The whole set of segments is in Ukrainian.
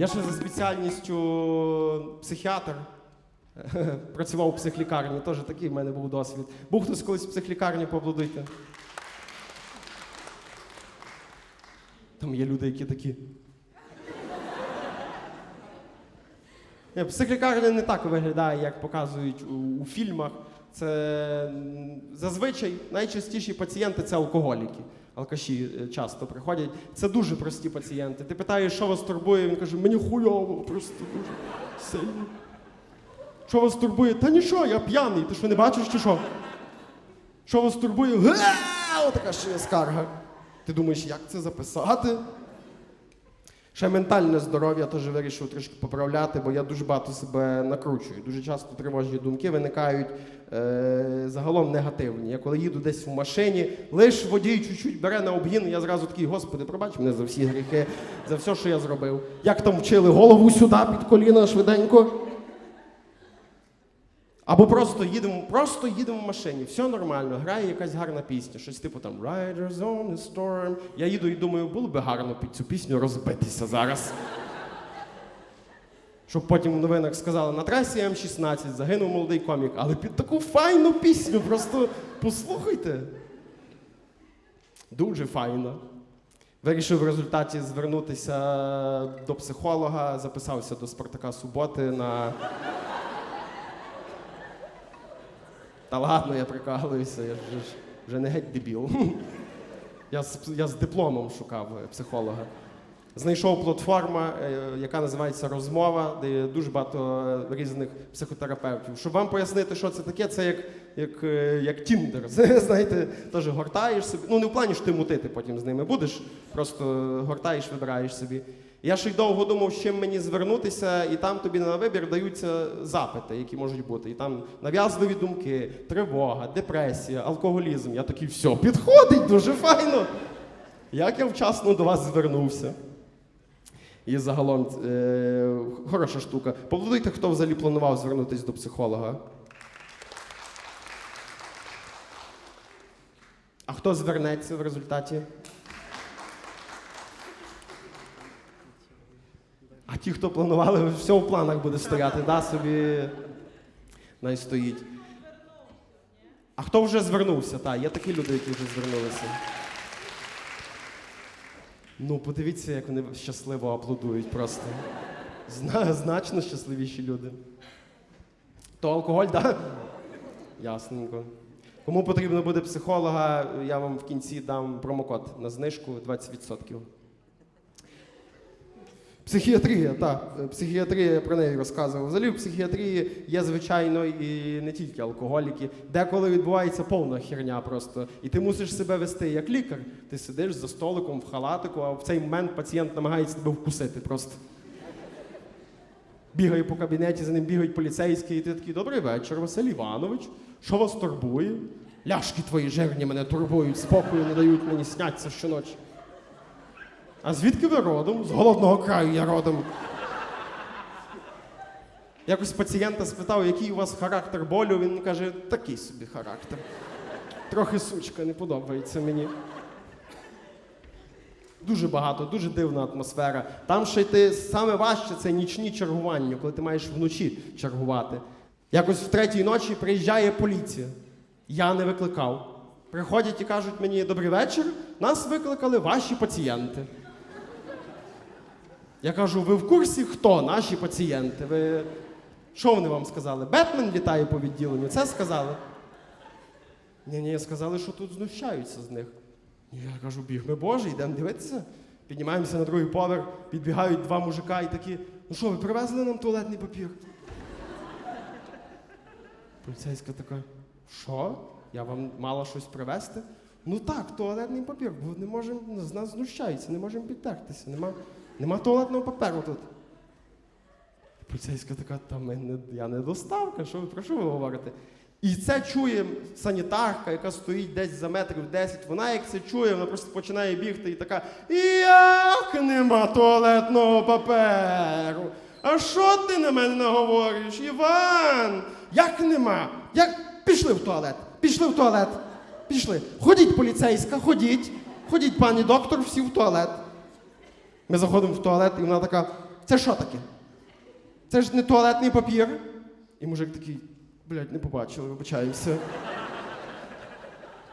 Я ще за спеціальністю психіатр. Працював у психлікарні, теж такий в мене був досвід. Був хтось колись в психлікарні, поаплодуйте. Там є люди, які такі. Психлікарня не так виглядає, як показують у, у фільмах. Це зазвичай найчастіші пацієнти це алкоголіки. Алкаші е, часто приходять. Це дуже прості пацієнти. Ти питаєш, що вас турбує, він каже, мені хуйово, просто дуже сильно. Що вас турбує? Та нічого, я п'яний, ти що не бачиш чи що? Що вас турбує? Ге! Отака ще скарга. Ти думаєш, як це записати? Ще ментальне здоров'я теж вирішив трішки поправляти, бо я дуже багато себе накручую. Дуже часто тривожні думки виникають е, загалом негативні. Я коли їду десь в машині, лиш водій чуть-чуть бере на обгін, я зразу такий, господи, пробач мене за всі гріхи, за все, що я зробив. Як там вчили голову сюди під коліна швиденько. Або просто їдемо, просто їдемо в машині, все нормально, грає якась гарна пісня, щось типу там Riders on the Storm. Я їду і думаю, було би гарно під цю пісню розбитися зараз. Щоб потім в новинах сказали, на трасі М16 загинув молодий комік, але під таку файну пісню, просто послухайте. Дуже файно. Вирішив в результаті звернутися до психолога, записався до Спартака Суботи на. Та ладно, я прикалуюся, я вже, вже не геть дебіл. Я з, я з дипломом шукав е, психолога. Знайшов платформа, е, яка називається Розмова, де є дуже багато е, різних психотерапевтів. Щоб вам пояснити, що це таке, це як, як, як Тіндер. Знаєте, теж гортаєш собі. Ну, не в плані, що ти мутити потім з ними будеш, просто гортаєш, вибираєш собі. Я ще й довго думав, з чим мені звернутися, і там тобі на вибір даються запити, які можуть бути. І там нав'язливі думки, тривога, депресія, алкоголізм. Я такий, все, підходить, дуже файно. Як я вчасно до вас звернувся. І загалом е, хороша штука. Поплодуйте, хто взагалі планував звернутися до психолога. А хто звернеться в результаті? Ті, хто планували, все в планах буде стояти, да, собі най стоїть. А хто вже звернувся? Так, є такі люди, які вже звернулися. Ну, подивіться, як вони щасливо аплодують просто. Зна, значно щасливіші люди. То алкоголь, так? Да? Ясненько. Кому потрібно буде психолога, я вам в кінці дам промокод на знижку 20%. Психіатрія, так. Психіатрія, я про неї розказував. Взагалі в психіатрії є, звичайно, і не тільки алкоголіки. Деколи відбувається повна херня просто. І ти мусиш себе вести як лікар. Ти сидиш за столиком в халатику, а в цей момент пацієнт намагається тебе вкусити просто. Бігає по кабінеті, за ним бігають поліцейські, і ти такий, добрий вечір, Василь Іванович. Що вас турбує? Ляшки твої жирні мене турбують, спокою не дають мені сняться щоночі. А звідки ви родом? З голодного краю я родом. Якось пацієнта спитав, який у вас характер болю. Він каже, такий собі характер. Трохи сучка, не подобається мені. Дуже багато, дуже дивна атмосфера. Там ще йти саме важче це нічні чергування, коли ти маєш вночі чергувати. Якось в третій ночі приїжджає поліція. Я не викликав. Приходять і кажуть мені добрий вечір, нас викликали ваші пацієнти. Я кажу, ви в курсі, хто наші пацієнти? Ви... Що вони вам сказали? Бетмен літає по відділенню, це сказали. Ні, ні, сказали, що тут знущаються з них. Я кажу, біг ми Боже, йдемо дивитися. Піднімаємося на другий поверх, підбігають два мужика і такі, ну що, ви привезли нам туалетний папір? Поліцейська така, що? Я вам мала щось привезти? Ну так, туалетний папір, бо не можемо, з нас знущаються, не можемо підтертися. Нема, нема туалетного паперу тут. Поліцейська така, та ми не, я не доставка, що ви про що ви говорите? І це чує санітарка, яка стоїть десь за метрів 10. Вона як це чує, вона просто починає бігти і така: Як нема туалетного паперу? А що ти на мене наговориш, Іван? Як нема? Як? Пішли в туалет, пішли в туалет, пішли. Ходіть, поліцейська, ходіть. Ходіть, пані доктор, всі в туалет. Ми заходимо в туалет, і вона така: Це що таке? Це ж не туалетний папір. І мужик такий, блядь, не побачили, вибачаємося.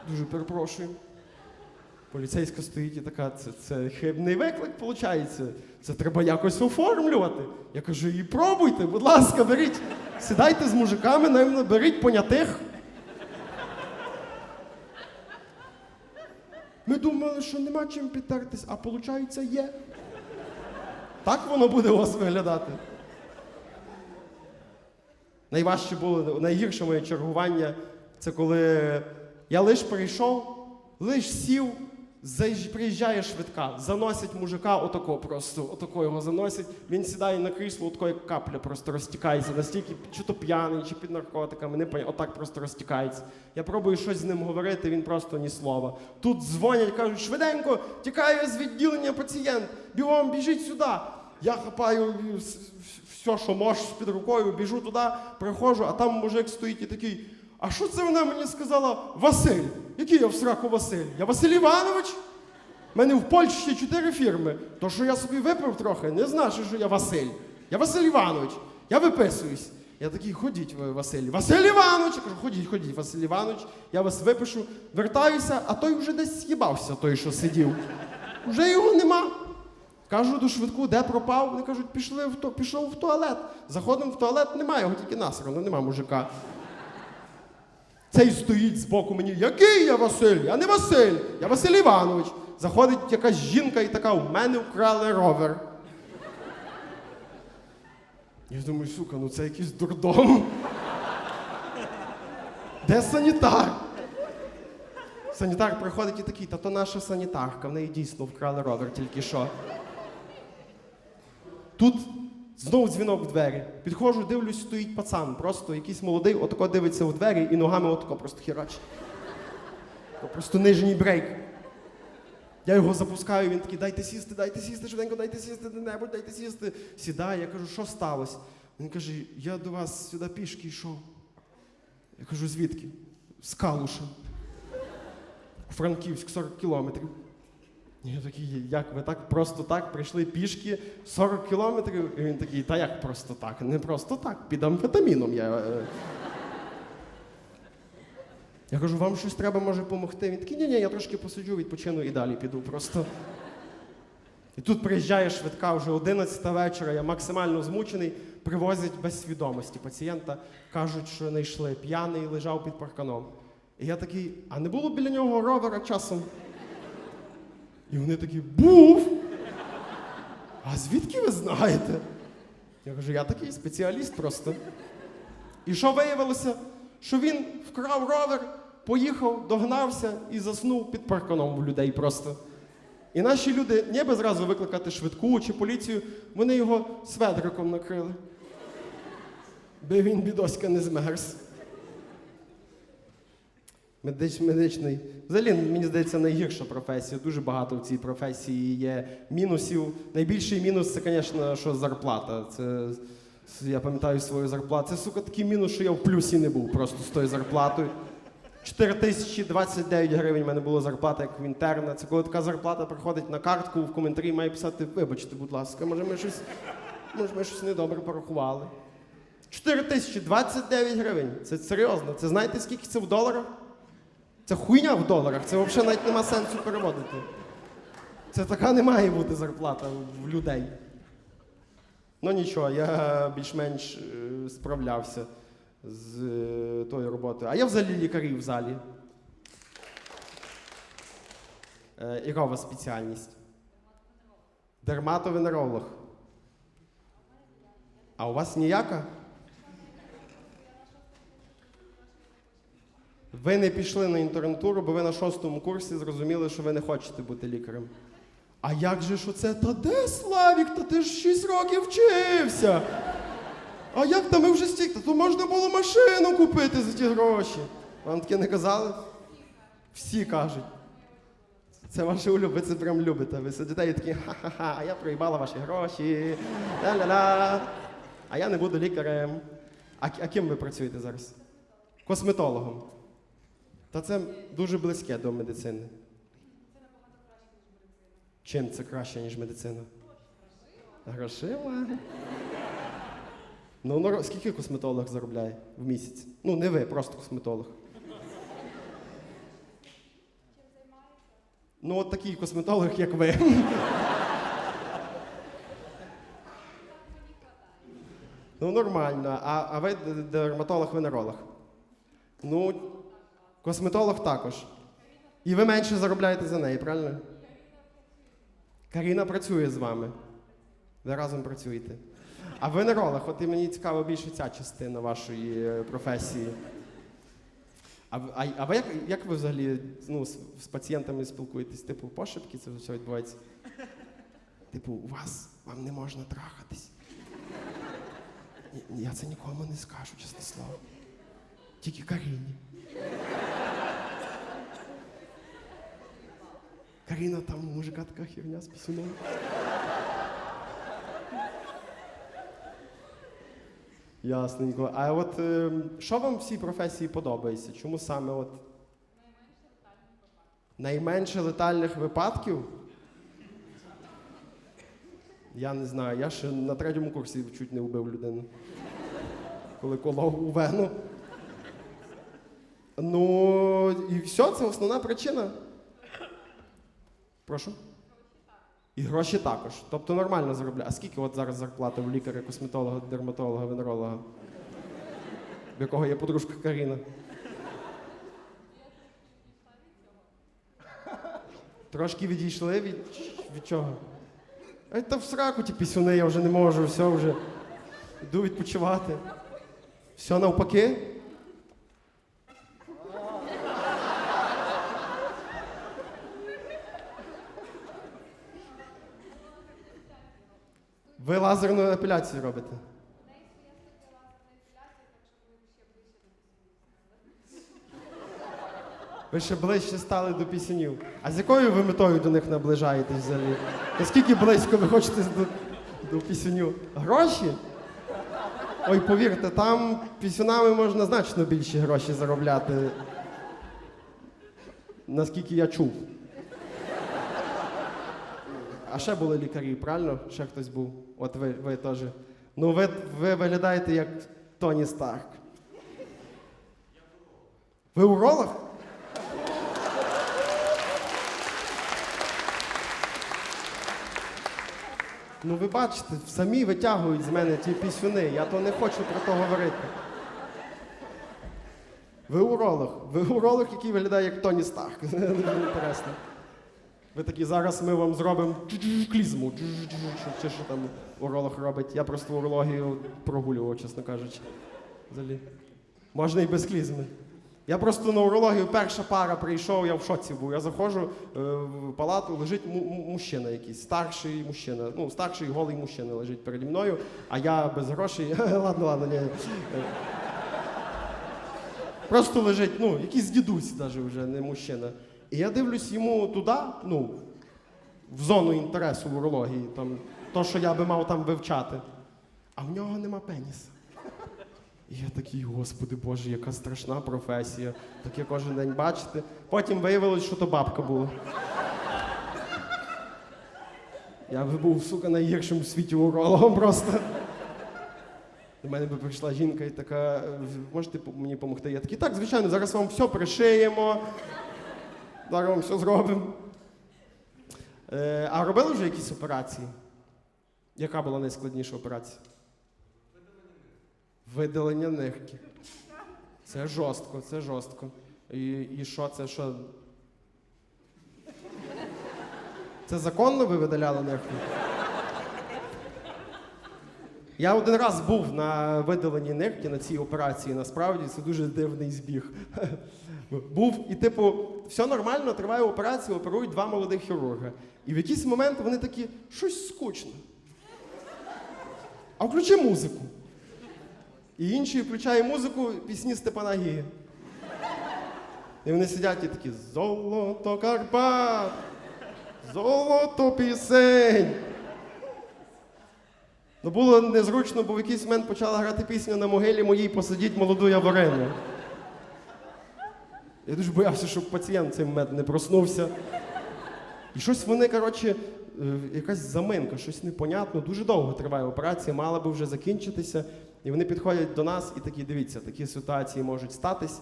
Дуже перепрошую. Поліцейська стоїть і така, це, це хибний виклик, виходить. Це треба якось оформлювати. Я кажу, і пробуйте, будь ласка, беріть. Сідайте з мужиками, наверно, беріть понятих. Ми думали, що нема чим підтертись, а виходить, є. Так воно буде у вас виглядати. Найважче було, найгірше моє чергування це коли я лиш прийшов, лиш сів, приїжджає швидка, заносять мужика отако просто, отако його заносять. Він сідає на крісло, отако як капля просто розтікається, настільки чи то п'яний, чи під наркотиками, не пам'ятаю, отак просто розтікається. Я пробую щось з ним говорити, він просто ні слова. Тут дзвонять, кажуть, швиденько, тікає з відділення пацієнт, бігом, біжіть сюди. Я хапаю все, що можеш під рукою, біжу туди, приходжу, а там мужик стоїть і такий. А що це вона мені сказала Василь? Який я в сраку Василь? Я Василь Іванович? У мене в Польщі чотири фірми. То, що я собі випив трохи, не значить, що я Василь. Я Василь Іванович. Я виписуюсь. Я такий, ходіть, ви, Василь. Василь Іванович! Я кажу, ходіть, ходіть, Василь Іванович, я вас випишу, вертаюся, а той вже десь з'їбався, той, що сидів. Вже його нема. Кажу до швидку, де пропав? Вони кажуть, пішли в то, пішов в туалет. Заходимо в туалет, немає його тільки насрано, нема мужика. Цей стоїть збоку мені. Який я Василь? Я не Василь, я Василь Іванович. Заходить якась жінка і така, у мене вкрали ровер. Я думаю, сука, ну це якийсь дурдом. Де санітар? Санітар приходить і такий, та то наша санітарка, в неї дійсно вкрали ровер тільки що. Тут знов дзвінок в двері. Підходжу, дивлюсь, стоїть пацан, просто якийсь молодий, отако дивиться в двері і ногами отако просто херачить. Просто нижній брейк. Я його запускаю, він такий, дайте сісти, дайте сісти, швиденько, дайте сісти, де-небудь, дайте сісти. Сідає, я кажу, що сталося? Він каже, я до вас сюди пішки йшов. Я кажу, звідки? З Калуша. Франківськ 40 кілометрів. Я такий, як ви так просто так прийшли пішки 40 кілометрів? І він такий, та як просто так? Не просто так, під амфетаміном я. е». Я кажу, вам щось треба може допомогти? Він такий, ні, ні, я трошки посиджу, відпочину і далі піду просто. І тут приїжджає швидка вже 11 вечора, я максимально змучений, привозять без свідомості пацієнта, кажуть, що знайшли п'яний, лежав під парканом. І я такий, а не було біля нього ровера часом? І вони такі, був. А звідки ви знаєте? Я кажу, я такий спеціаліст просто. І що виявилося? Що він вкрав ровер, поїхав, догнався і заснув під парканом у людей просто. І наші люди, ніби зразу викликати швидку чи поліцію, вони його сведриком накрили. Би він, бідоська, не змерз. Медич, медичний. Взагалі, мені здається, найгірша професія. Дуже багато в цій професії є мінусів. Найбільший мінус це, звісно, що зарплата. Це я пам'ятаю свою зарплату. Це сука такий мінус, що я в плюсі не був просто з тою зарплатою. 4029 гривень в мене була зарплата як в інтерна. Це коли така зарплата приходить на картку, в коментарі має писати, вибачте, будь ласка, може ми щось, може ми щось недобре порахували. 4029 гривень. Це серйозно. Це знаєте, скільки це в доларах? Це хуйня в доларах, це взагалі навіть нема сенсу переводити. Це така не має бути зарплата в людей. Ну нічого, я більш-менш е, справлявся з е, тою роботою. А я взагалі лікарів в залі. Е, вас спеціальність? Дерматовенеролог. А у вас ніяка? Ви не пішли на інтернатуру, бо ви на шостому курсі зрозуміли, що ви не хочете бути лікарем. А як же ж оце? Та де Славік? Та ти ж 6 років вчився. А як там ми вже стільки? То можна було машину купити за ті гроші. Вам таке не казали? Всі кажуть. Це ваше улюб, ви це прям любите. Ви сидите і такі ха-ха-ха, а я проїбала ваші гроші. Ля-ля-ля. А я не буду лікарем. А, а ким ви працюєте зараз? Косметологом. Та це дуже близьке до медицини. Це набагато краще, ніж медицина. Чим це краще, ніж медицина? Грошима. Ну, скільки косметолог заробляє в місяць? Ну, не ви, просто косметолог. Ну, от такий косметолог, як ви. Ну, нормально. А, а ви дерматолог-венеролог? Ну, косметолог також. І ви менше заробляєте за неї, правильно? Каріна працює з вами. Ви разом працюєте. А венеролог, от і мені цікава більше ця частина вашої е, професії. А, а, а ви як, як ви взагалі ну, з, з пацієнтами спілкуєтесь? Типу, пошепки це все відбувається? Типу, у вас вам не можна трахатись. Я це нікому не скажу, чесне слово. Тільки Каріні. Каріна, там у мужика така херня з пісюном. Ясненько. А от е, що вам в цій професії подобається? Чому саме от? Найменше летальних випадків? Я не знаю. Я ще на третьому курсі чуть не вбив людину. Коли колов у вену. Ну, і все, це основна причина. Прошу? І гроші також. Тобто нормально заробляє. А скільки от зараз зарплата у лікаря, косметолога, дерматолога, венеролога? В якого є подружка Каріна? Трошки відійшли від, від чого? Ай, та в сраку ті пісюни, я вже не можу, все вже. Йду відпочивати. Все навпаки. Ви лазерну епіляцію робите? Ви ще ближче стали до пісюнів. А з якою ви метою до них наближаєтесь взагалі? Наскільки близько ви хочете до, до пісюнів? Гроші? Ой, повірте, там пісюнами можна значно більші гроші заробляти. Наскільки я чув. А ще були лікарі, правильно? Ще хтось був. От ви, ви теж. Ну, ви, ви виглядаєте як Тоні Старк. Ви уролог? Ну, ви бачите, самі витягують з мене ті пісюни. Я то не хочу про то говорити. Ви уролог. Ви уролог, який виглядає як Тоні Старк. Інтересно. Ви такі, зараз ми вам зробимо клізму. Чи, що там уролог робить. Я просто урологію прогулював, чесно кажучи. Взагалі. Можна і без клізми. Я просто на урологію перша пара прийшов, я в шоці був. Я заходжу е, в палату, лежить му- му- мужчина якийсь, старший мужчина. Ну, старший голий мужчина лежить переді мною, а я без грошей. ладно, ладно, ні. Просто лежить, ну, якийсь дідусь навіть вже, не мужчина. І я дивлюсь йому туди, ну, в зону інтересу в урології, там, то, що я би мав там вивчати. А в нього нема пеніса. І я такий, господи Боже, яка страшна професія. Таке кожен день бачите. Потім виявилось, що то бабка була. Я би був, сука, найгіршим в світі урологом просто. До мене би прийшла жінка і така, можете мені допомогти? Я такий, так, звичайно, зараз вам все пришиємо. Зараз вам все зробимо. Е, а робили вже якісь операції? Яка була найскладніша операція? Видалення нирки. Це жорстко, це жорстко. І, і що це що? Це законно ви видаляли нирку? Я один раз був на видаленні нирки на цій операції. Насправді це дуже дивний збіг. Був і, типу, все нормально, триває операція, оперують два молодих хірурга. І в якийсь момент вони такі, щось скучно. А включи музику. І інший включає музику, пісні Степана Гіги. І вони сидять і такі Золото Карпат, золото пісень. Ну було незручно, бо в якийсь момент почала грати пісню на могилі моїй посадіть молоду яворину. Я дуже боявся, щоб пацієнт цей момент не проснувся. І щось вони, коротше, е, якась заминка, щось непонятно. Дуже довго триває операція, мала би вже закінчитися. І вони підходять до нас і такі, дивіться, такі ситуації можуть статись.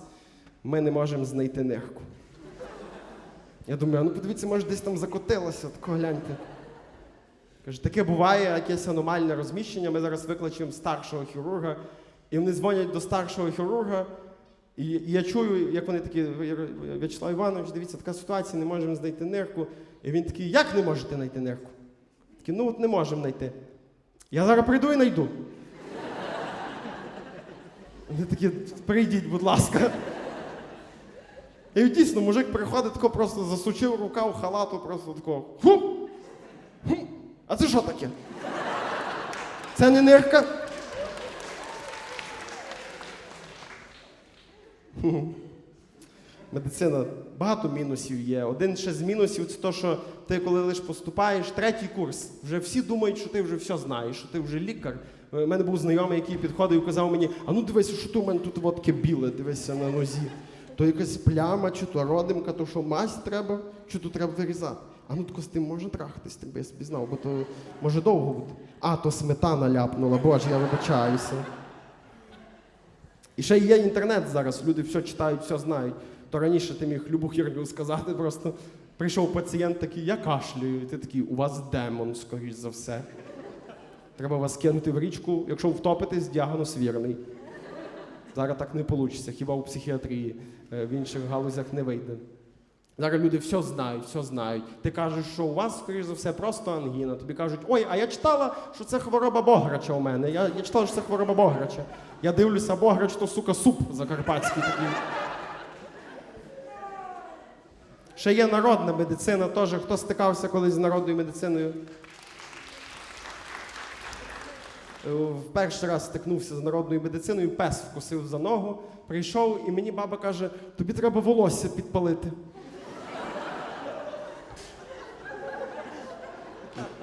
Ми не можемо знайти нирку. Я думаю, ну подивіться, може десь там закотилося, тако гляньте. Каже, таке буває, якесь аномальне розміщення. Ми зараз викличемо старшого хірурга, і вони дзвонять до старшого хірурга. І, я чую, як вони такі, В'ячеслав Іванович, дивіться, така ситуація, не можемо знайти нирку. І він такий, як не можете знайти нирку? Такі, ну от не можемо знайти. Я зараз прийду і знайду. Вони такі, прийдіть, будь ласка. І дійсно, мужик приходить, тако просто засучив рукав халату, просто тако. Ху! Ху! А це що таке? Це не нирка. Медицина багато мінусів є. Один ще з мінусів це те, що ти, коли лише поступаєш, третій курс, вже всі думають, що ти вже все знаєш, що ти вже лікар. У мене був знайомий, який підходив і казав мені: а ну дивися, що тут у мене тут таке біле, дивися на нозі. То якась пляма, чи то родимка, то що мазь треба, чи то треба вирізати. А ну тако з тим може трахатись, ти би я собі знав, бо то може довго бути. А, то сметана ляпнула, боже, я вибачаюся. І ще є інтернет зараз, люди все читають, все знають. То раніше ти міг любу херню сказати, просто прийшов пацієнт такий, я кашлюю, і ти такий, у вас демон, скоріш за все. Треба вас кинути в річку, якщо втопитесь, діагноз вірний. Зараз так не вийде, хіба у психіатрії, Е, в інших галузях не вийде. Зараз люди все знають, все знають. Ти кажеш, що у вас, скоріш за все, просто ангіна. Тобі кажуть, ой, а я читала, що це хвороба Бограча у мене. Я, я читала, що це хвороба Бограча. Я дивлюся, Бограч то, сука, суп закарпатський такий. Ще є народна медицина теж. Хто стикався колись з народною медициною? Е, В перший раз стикнувся з народною медициною, пес вкусив за ногу, прийшов, і мені баба каже: тобі треба волосся підпалити.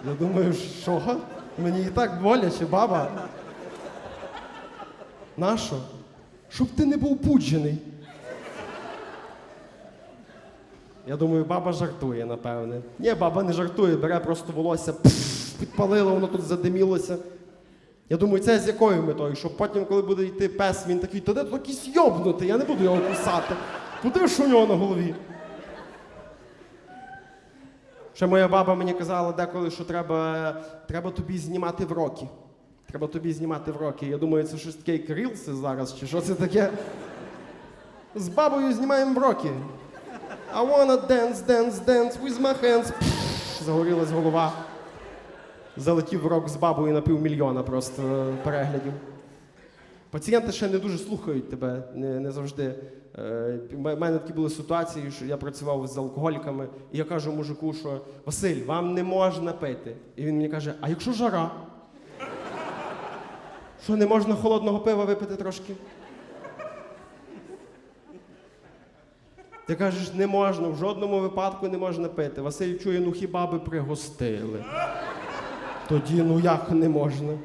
Я думаю, що? Мені і так боляче, баба. Нащо? Щоб ти не був пуджений. Я думаю, баба жартує, напевне. Ні, баба не жартує, бере просто волосся, пф, підпалила, воно тут задимілося. Я думаю, це з якою метою? Щоб потім, коли буде йти пес, він такий, та де тут якийсь йобнутий, я не буду його кусати. Ж у нього на голові? Ще моя баба мені казала деколи, що треба, треба тобі знімати в роки. Треба тобі знімати в роки. Я думаю, це щось таке як рілси зараз, чи що це таке? З бабою знімаємо в роки. I wanna dance, dance, dance with my hands. Загорілась голова. Залетів рок з бабою на півмільйона просто е, переглядів. Пацієнти ще не дуже слухають тебе, не, не завжди. Е, У мене такі були ситуації, що я працював з алкоголіками, і я кажу мужику, що Василь, вам не можна пити. І він мені каже: а якщо жара? Що не можна холодного пива випити трошки? Ти кажеш, не можна, в жодному випадку не можна пити. Василь чує, ну хіба би пригостили. Тоді ну як не можна.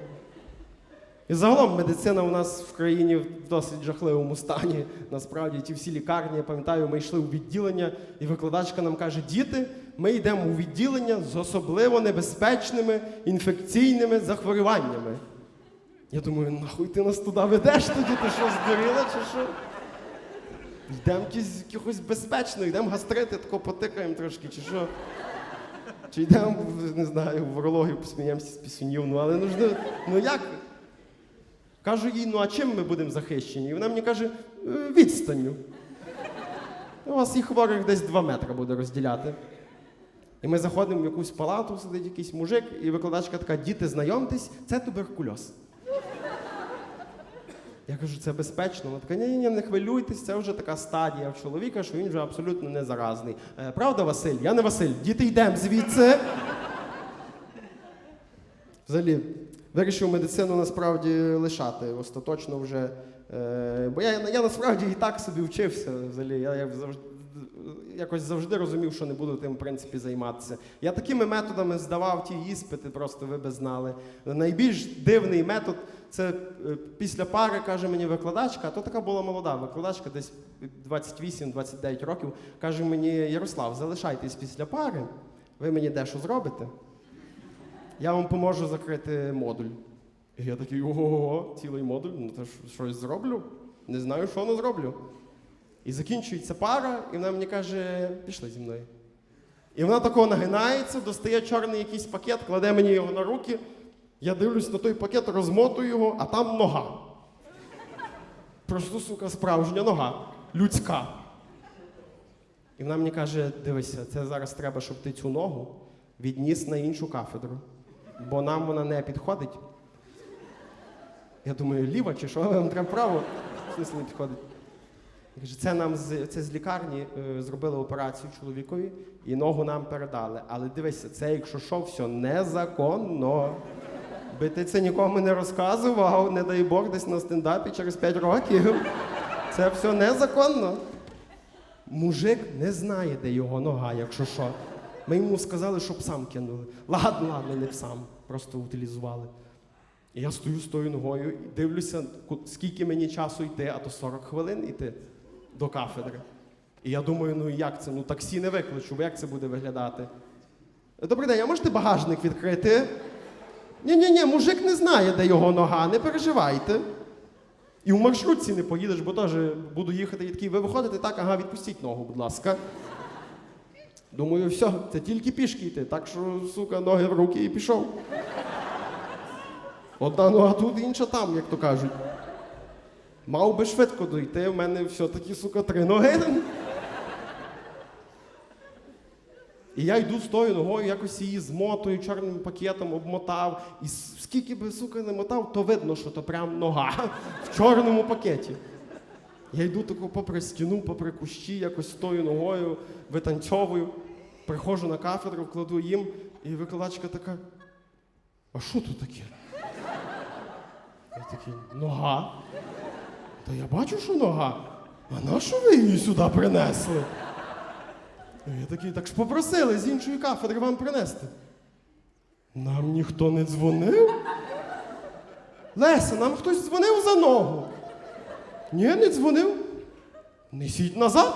І загалом медицина у нас в країні в досить жахливому стані. Насправді, ті всі лікарні, я пам'ятаю, ми йшли у відділення, і викладачка нам каже: діти, ми йдемо у відділення з особливо небезпечними інфекційними захворюваннями. Я думаю, нахуй ти нас туди ведеш тоді, ти що здуріла чи що? Йдемо якихось безпечно, йдемо гастрити, тако потикаємо трошки, чи що. Чи йдемо, не знаю, в урологію посміємося з пісюнів, ну але ну, не- ну як? Кажу їй, ну а чим ми будемо захищені? І вона мені каже, «Е, відстанню. У вас і хворих десь 2 метри буде розділяти. І ми заходимо в якусь палату, сидить якийсь мужик, і викладачка така, діти, знайомтесь, це туберкульоз. Я кажу, це безпечно. Вона така, ні, ні, не хвилюйтесь, це вже така стадія в чоловіка, що він вже абсолютно не заразний. «Е, Правда, Василь? Я не Василь. Діти йдемо звідси. Взагалі, вирішив медицину насправді лишати остаточно вже. Е, бо я, я насправді і так собі вчився. Взагалі. Я, я завжди, якось завжди розумів, що не буду тим в принципі займатися. Я такими методами здавав ті іспити, просто ви би знали. Найбільш дивний метод це е, після пари, каже мені викладачка, а то така була молода викладачка, десь 28-29 років. Каже мені, Ярослав, залишайтесь після пари, ви мені дещо зробите. я вам поможу закрити модуль. І я такий, ого, цілий модуль, ну то щось зроблю. Не знаю, що не зроблю. І закінчується пара, і вона мені каже, пішли зі мною. І вона такого нагинається, достає чорний якийсь пакет, кладе мені його на руки. Я дивлюсь на той пакет, розмотую його, а там нога. Просто, сука, справжня нога, людська. І вона мені каже: дивися, це зараз треба, щоб ти цю ногу відніс на іншу кафедру, бо нам вона не підходить. Я думаю, ліва чи що, вам треба право? В смислі не підходить. Я кажу, це нам з, це з лікарні е, зробили операцію чоловікові і ногу нам передали. Але дивися, це якщо що, все незаконно. Би ти це нікому не розказував, не дай Бог, десь на стендапі через 5 років. Це все незаконно. Мужик не знає, де його нога, якщо що. Ми йому сказали, щоб сам кинули. Ладно, ладно, не сам, просто утилізували. І я стою з тою ногою і дивлюся, скільки мені часу йти, а то 40 хвилин йти до кафедри. І я думаю, ну як це? Ну таксі не викличу, як це буде виглядати? Добрий день, а можете багажник відкрити? Ні, ні, ні, мужик не знає, де його нога, не переживайте. І в маршрутці не поїдеш, бо теж буду їхати і такий, ви виходите, так, ага, відпустіть ногу, будь ласка. Думаю, все, це тільки пішки йти, так що, сука, ноги в руки і пішов. Одна нога тут, інша там, як то кажуть. Мав би швидко дойти, в мене все-таки, сука, три ноги. І я йду з тою ногою, якось її змотую, чорним пакетом обмотав. І скільки би, сука, не мотав, то видно, що то прям нога в чорному пакеті. Я йду тако попри стіну, попри кущі, якось тою ногою, витанцьовую, приходжу на кафедру, вкладу їм, і викладачка така. А що тут таке? Я такий, нога. Та я бачу, що нога. А на що ви її сюди принесли? Я такий, так ж попросили з іншої кафедри вам принести. Нам ніхто не дзвонив? Леся, нам хтось дзвонив за ногу. Ні, не дзвонив. Несіть назад.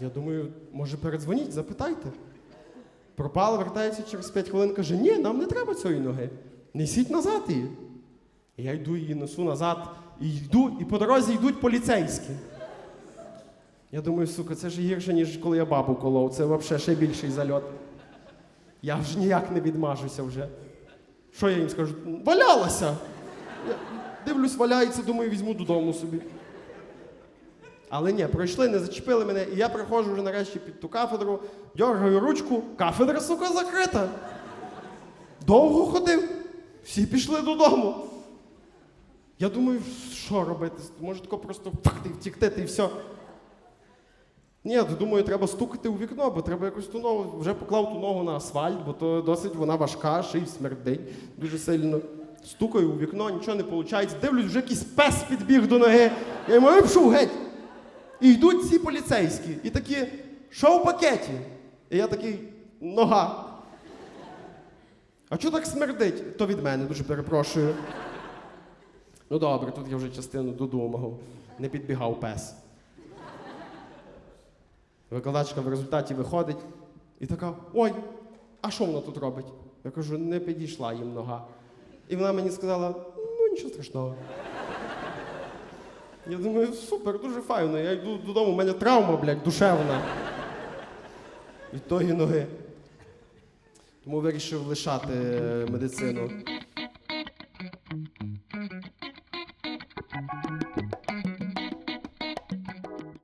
Я думаю, може передзвоніть, запитайте. Пропала, вертається через 5 хвилин, каже, ні, нам не треба цієї ноги. Несіть назад її. Я йду її несу назад, і йду, і по дорозі йдуть поліцейські. Я думаю, сука, це ж гірше, ніж коли я бабу колов. Це взагалі ще більший зальот. Я вже ніяк не відмажуся вже. Що я їм скажу? Валялася! Я дивлюсь, валяється, думаю, візьму додому собі. Але ні, пройшли, не зачепили мене, і я приходжу вже нарешті під ту кафедру, дергаю ручку, кафедра, сука, закрита. Довго ходив, всі пішли додому. Я думаю, що робити? Може тако просто втекти, втікти і все. Ні, думаю, треба стукати у вікно, бо треба якось ту ногу, вже поклав ту ногу на асфальт, бо то досить вона важка, ще й смердить дуже сильно. Стукаю у вікно, нічого не виходить. Дивлюсь, вже якийсь пес підбіг до ноги. Я йому пішов геть. І йдуть ці поліцейські. І такі, що в пакеті? І я такий, нога. А чого так смердить? То від мене, дуже перепрошую. Ну добре, тут я вже частину додумав. Не підбігав пес. Викладачка в результаті виходить і така: ой, а що вона тут робить? Я кажу, не підійшла їм нога. І вона мені сказала: ну нічого страшного. Я думаю, супер, дуже файно. Я йду додому, у мене травма, блядь, душевна. Від тої ноги. Тому вирішив лишати е, медицину.